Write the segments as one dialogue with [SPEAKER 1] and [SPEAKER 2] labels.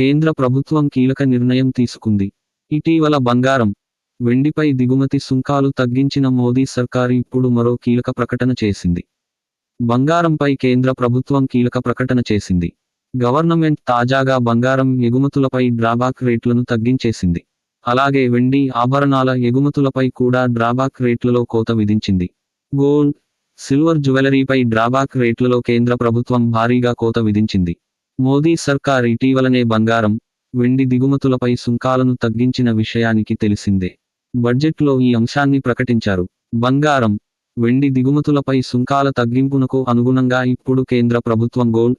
[SPEAKER 1] కేంద్ర ప్రభుత్వం కీలక నిర్ణయం తీసుకుంది. ఇటీవల బంగారం వెండిపై దిగుమతి సుంకాలు తగ్గించిన మోదీ సర్కార్ ఇప్పుడు మరో కీలక ప్రకటన చేసింది. బంగారంపై కేంద్ర ప్రభుత్వం కీలక ప్రకటన చేసింది. గవర్నమెంట్ తాజాగా బంగారం ఎగుమతులపై డ్రాబాక్ రేట్లను తగ్గించేసింది. అలాగే వెండి ఆభరణాల ఎగుమతులపై కూడా డ్రాబాక్ రేట్లలో కోత విధించింది. గోల్డ్ సిల్వర్ జ్యువెలరీపై డ్రాబాక్ రేట్లలో కేంద్ర ప్రభుత్వం భారీగా కోత విధించింది. మోదీ సర్కార్ ఇటీవలనే బంగారం వెండి దిగుమతులపై సుంకాలను తగ్గించిన విషయానికి తెలిసిందే. బడ్జెట్లో ఈ అంశాన్ని ప్రకటించారు. బంగారం వెండి దిగుమతులపై సుంకాల తగ్గింపునకు అనుగుణంగా ఇప్పుడు కేంద్ర ప్రభుత్వం గోల్డ్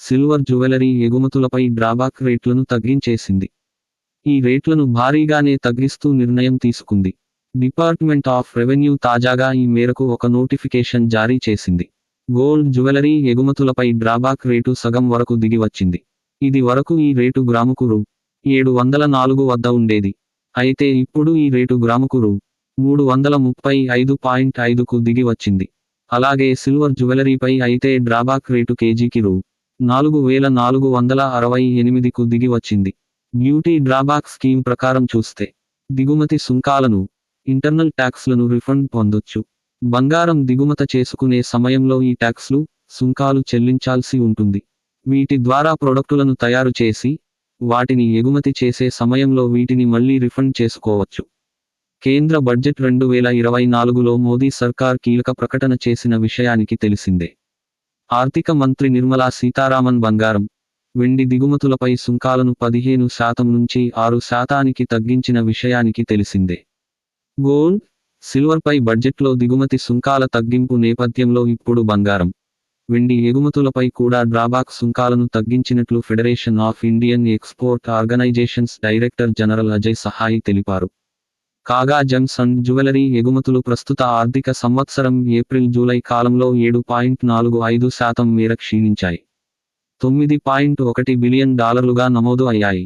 [SPEAKER 1] సిల్వర్ జ్యువెలరీ ఎగుమతులపై డ్రాబాక్ రేట్లను తగ్గించేసింది. ఈ రేట్లను భారీగానే తగ్గిస్తూ నిర్ణయం తీసుకుంది. డిపార్ట్మెంట్ ఆఫ్ రెవెన్యూ తాజాగా ఈ మేరకు ఒక నోటిఫికేషన్ జారీ చేసింది. గోల్డ్ జ్యువెలరీ ఎగుమతులపై డ్రాబాక్ రేటు సగం వరకు దిగి వచ్చింది. ఇది వరకు ఈ రేటు గ్రాముకు రూ. ఏడు వందల నాలుగు వద్ద ఉండేది. అయితే ఇప్పుడు ఈ రేటు గ్రాముకు రూ. మూడు వందల ముప్పై ఐదు పాయింట్ ఐదుకు దిగి వచ్చింది. అలాగే సిల్వర్ జ్యువెలరీపై అయితే డ్రాబాక్ రేటు కేజీకి రూ. నాలుగు వేల నాలుగు వందల అరవై ఎనిమిదికు దిగి వచ్చింది. బ్యూటీ డ్రాబాక్ స్కీమ్ ప్రకారం చూస్తే దిగుమతి సుంకాలను ఇంటర్నల్ ట్యాక్స్లను రిఫండ్ పొందొచ్చు. బంగారం దిగుమత చేసుకునే సమయంలో ఈ ట్యాక్స్లు సుంకాలు చెల్లించాల్సి ఉంటుంది. వీటి ద్వారా ప్రొడక్టులను తయారు చేసి వాటిని ఎగుమతి చేసే సమయంలో వీటిని మళ్ళీ రిఫండ్ చేసుకోవచ్చు. కేంద్ర బడ్జెట్ రెండు వేల ఇరవై నాలుగులో మోదీ సర్కార్ కీలక ప్రకటన చేసిన విషయానికి తెలిసిందే. ఆర్థిక మంత్రి నిర్మలా సీతారామన్ బంగారం వెండి దిగుమతులపై సుంకాలను పదిహేను శాతం నుంచి ఆరు శాతానికి తగ్గించిన విషయానికి తెలిసిందే. గోల్డ్ సిల్వర్పై బడ్జెట్లో దిగుమతి సుంకాల తగ్గింపు నేపథ్యంలో ఇప్పుడు బంగారం. వెండి ఎగుమతులపై కూడా డ్రాబాక్ సుంకాలను తగ్గించినట్లు federation of Indian export organisations director general Ajay Sahai తెలిపారు. కాగా జెమ్స్ అండ్ జ్యువెలరీ ఎగుమతులు ప్రస్తుత ఆర్థిక సంవత్సరం ఏప్రిల్ జూలై కాలంలో ఏడు పాయింట్ నాలుగు ఐదు శాతం మేర క్షీణించాయి. తొమ్మిది పాయింట్ ఒకటి బిలియన్ డాలర్లుగా నమోదు అయ్యాయి.